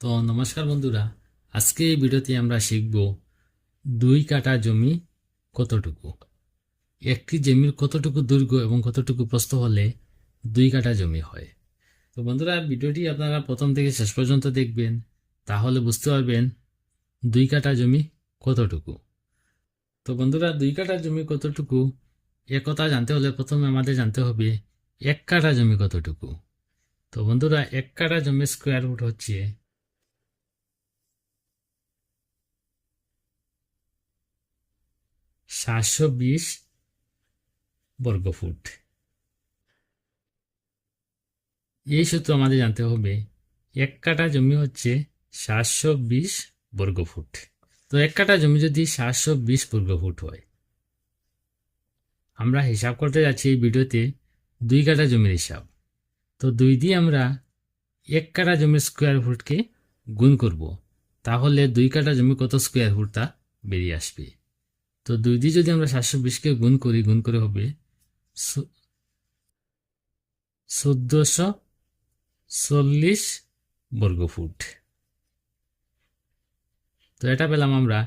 তো নমস্কার বন্ধুরা, আজকে এই ভিডিওতে আমরা শিখব দুই কাটা জমি কতটুকু? একটি জমির কতটুকু দৈর্ঘ্য এবং কতটুকু প্রস্থ হলে দুই কাটা জমি হয়? তো বন্ধুরা, ভিডিওটি আপনারা প্রথম থেকে শেষ পর্যন্ত দেখবেন, তাহলে বুঝতে পারবেন দুই কাটা জমি কতটুকু। তো বন্ধুরা, দুই কাটা জমি কতটুকু? এ কথা জানতে হলে প্রথমে আমাদের জানতে হবে এক কাটা জমি কতটুকু। তো বন্ধুরা, এক কাটা জমি স্কোয়ার ফুট হচ্ছে সাতশো বিশ বর্গফুট। এই সূত্র আমাদের জানতে হবে, এক কাটা জমি হচ্ছে সাতশো বিশ বর্গফুট। তো এক কাটা জমি যদি সাতশো বিশ বর্গফুট হয়, আমরা হিসাব করতে যাচ্ছি এই ভিডিওতে দুই কাটা জমির হিসাব। তো দুই দিয়ে আমরা এক কাটা জমির স্কোয়ার ফুটকে গুণ করব, তাহলে দুই কাটা জমি কত স্কোয়ার ফুট তা বেরিয়ে আসবে? তো দুই দিয়ে যদি আমরা সাতশো বিশকে গুণ করি, গুণ করে হবে চোদ্দশো চল্লিশ বর্গফুট। তো এটা পেলাম আমরা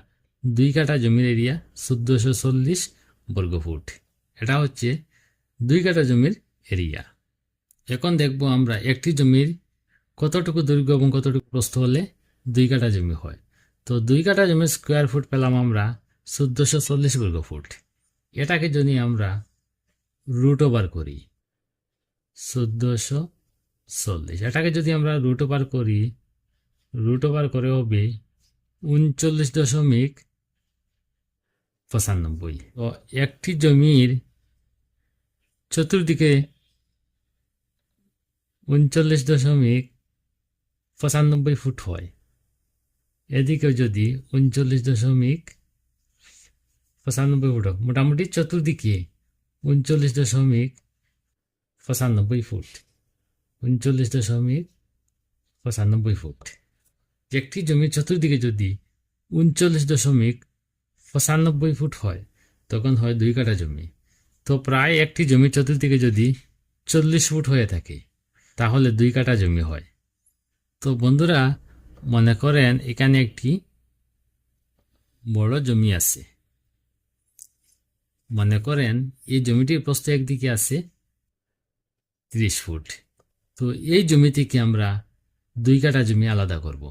দুই কাটা জমির এরিয়া, চোদ্দশো চল্লিশ বর্গফুট। এটা হচ্ছে দুই কাটা জমির এরিয়া। এখন দেখব আমরা একটি জমির কতটুকু দৈর্ঘ্য এবং কতটুকু প্রস্থ হলে দুই কাটা জমি হয়। তো দুই কাটা জমির স্কোয়ার ফুট পেলাম আমরা চোদ্দশো চল্লিশ বর্গ ফুট। এটাকে যদি আমরা রুট ওভার করি, চোদ্দশো চল্লিশ। এটাকে যদি আমরা রুট ওভার করি রুট ওভার করে হবে উনচল্লিশ দশমিক পঁচানব্বই। ও একটি জমির চতুর্দিকে উনচল্লিশ দশমিক পঁচানব্বই ফুট হয়। এদিকেও যদি উনচল্লিশ দশমিক পঁচানব্বই ফুট। মোটামুটি চতুর্দিকে উনচল্লিশ দশমিক পঁচানব্বই ফুট। উনচল্লিশ দশমিক পঁচানব্বই ফুট। একটি জমির চতুর্দিকে যদি উনচল্লিশ দশমিক পঁচানব্বই ফুট হয়, তখন হয় দুই কাটা জমি। তো প্রায় একটি জমির চতুর্দিকে যদি চল্লিশ ফুট হয়ে থাকে, তাহলে দুই কাটা জমি হয়। তো বন্ধুরা, মনে করেন এখানে একটি বড় জমি আছে। মনে করেন এই জমিটির প্রস্থ একদিকে আছে ত্রিশ ফুট। তো এই জমি থেকে আমরা দুই কাটা জমি আলাদা করব।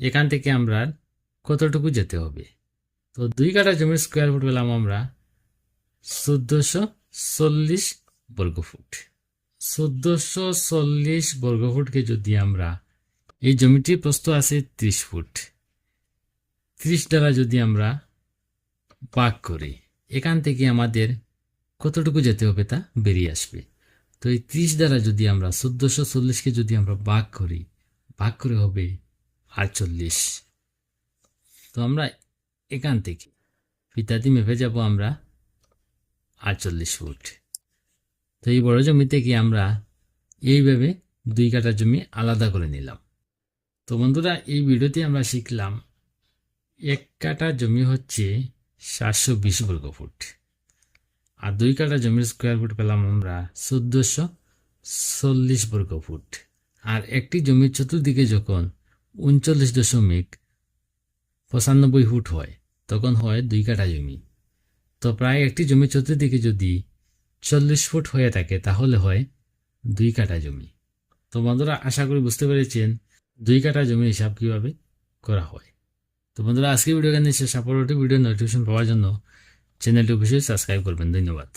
এখান থেকে আমরা কতটুকু যেতে হবে? তো দুই কাটা জমির স্কোয়ার ফুট পেলাম আমরা চোদ্দশো চল্লিশ বর্গফুট। চোদ্দশো চল্লিশ বর্গফুটকে যদি আমরা এই জমিটির প্রস্থ আছে ত্রিশ ফুট, ত্রিশ দ্বারা যদি আমরা ভাগ করি এখান থেকে আমাদের কতটুকু যেতে হবে তা বেরিয়ে আসবে। তো এই ত্রিশ দ্বারা যদি আমরা চোদ্দোশো চল্লিশকে যদি আমরা ভাগ করি, ভাগ করে হবে আটচল্লিশ। তো আমরা এখান থেকে পিতাদি মেপে যাব আমরা আটচল্লিশ ফুট। তো এই বড় জমি থেকে আমরা এইভাবে দুই কাটা জমি আলাদা করে নিলাম। তো বন্ধুরা, এই ভিডিওতে আমরা শিখলাম, এক কাটা জমি হচ্ছে সাতশো বিশ বর্গ ফুট। আর দুই কাটা জমির স্কোয়ার ফুট পেলাম আমরা চোদ্দোশো চল্লিশ বর্গ ফুট। আর একটি জমির চতুর্দিকে যখন উনচল্লিশ দশমিক পঁচানব্বই ফুট হয়, তখন হয় দুই কাটা জমি। তো প্রায় একটি জমির চতুর্দিকে যদি চল্লিশ ফুট হয়ে থাকে, তাহলে হয় দুই কাটা জমি। তো বন্ধুরা, আশা করি বুঝতে পেরেছেন দুই কাটা জমির হিসাব কীভাবে করা হয়। তো বন্ধুরা আজকে ভিডিও এখানে শেষ। পরবর্তী ভিডিও নোটিফিকেশন পাওয়ার জন্য চ্যানেলটি অবশ্যই সাবস্ক্রাইব করবেন। ধন্যবাদ।